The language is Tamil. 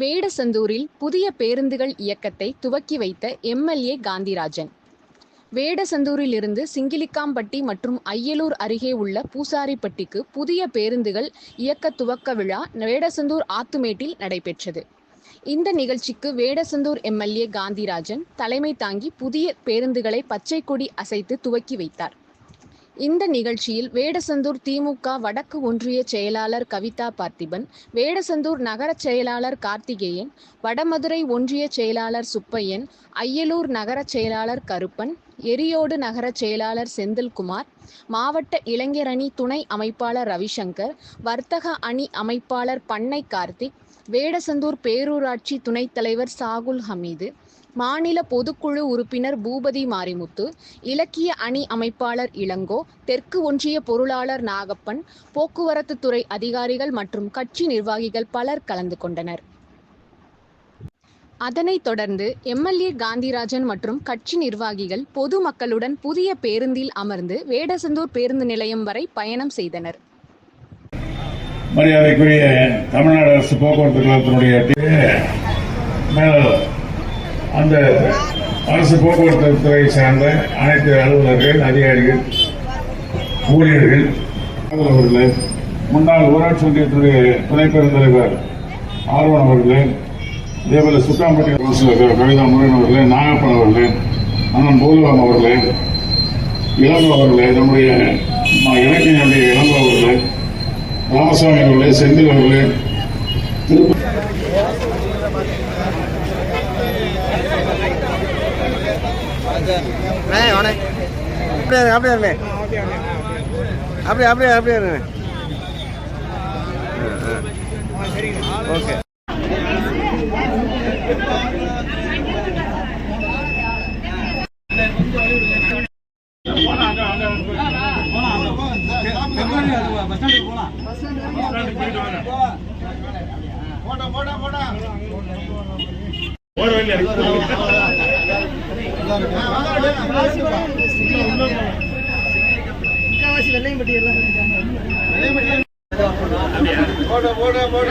வேடசந்தூரில் புதிய பேருந்துகள் இயக்கத்தை துவக்கி வைத்த எம்எல்ஏ காந்திராஜன். வேடசந்தூரிலிருந்து சிங்கிலிக்காம்பட்டி மற்றும் அய்யலூர் அருகே உள்ள பூசாரிப்பட்டிக்கு புதிய பேருந்துகள் இயக்க துவக்க விழா வேடசந்தூர் ஆத்துமேட்டில் நடைபெற்றது. இந்த நிகழ்ச்சிக்கு வேடசந்தூர் எம்எல்ஏ காந்திராஜன் தலைமை தாங்கி புதிய பேருந்துகளை பச்சை கொடி அசைத்து துவக்கி வைத்தார். இந்த நிகழ்ச்சியில் வேடசந்தூர் திமுக வடக்கு ஒன்றிய செயலாளர் கவிதா பார்த்திபன் வேடசந்தூர் நகர செயலாளர் கார்த்திகேயன் வடமதுரை ஒன்றிய செயலாளர் சுப்பையன் அய்யலூர் நகர செயலாளர் கருப்பன் எரியோடு நகர செயலாளர் செந்தில்குமார் மாவட்ட இளைஞர் அணி துணை அமைப்பாளர் ரவிசங்கர் வர்த்தக அணி அமைப்பாளர் பண்ணை கார்த்திக் வேடசந்தூர் பேரூராட்சி துணைத் தலைவர் சாகுல் ஹமீது மாநில பொதுக்குழு உறுப்பினர் பூபதி மாரிமுத்து இலக்கிய அணி அமைப்பாளர் இளங்கோ தெற்கு ஒன்றிய பொருளாளர் நாகப்பன் போக்குவரத்து துறை அதிகாரிகள் மற்றும் கட்சி நிர்வாகிகள் பலர் கலந்து கொண்டனர். அதனைத் தொடர்ந்து எம்எல்ஏ காந்திராஜன் மற்றும் கட்சி நிர்வாகிகள் பொதுமக்களுடன் புதிய பேருந்தில் அமர்ந்து வேடசந்தூர் பேருந்து நிலையம் வரை பயணம் செய்தனர். மரியாதைக்குரிய தமிழ்நாடு அரசு போக்குவரத்து கழகத்தினுடைய மேலாளர் அந்த அரசு போக்குவரத்து துறையை சார்ந்த அனைத்து அலுவலர்கள் அதிகாரிகள் ஊழியர்கள் அவர்களே முன்னாள் ஊராட்சி ஒன்றியத்துடைய துணை பெருந்தலைவர் ஆர்வன் அவர்களே இதேபோல சுக்காம்பட்டி கவுன்சிலர் கவிதா முருகன் அவர்களே நாகப்பன் அவர்களே அண்ணன் பூலுவம் அவர்களே இளங்கோ அவர்களே நம்முடைய இலக்கியனுடைய இளங்கோ அவர்களே ராமசாமி அவர்களே செந்தில் அவர்களே அப்படியே அப்படியே அப்படியே அப்படியே அப்படியே ஓகே. போட போட. போட போட போட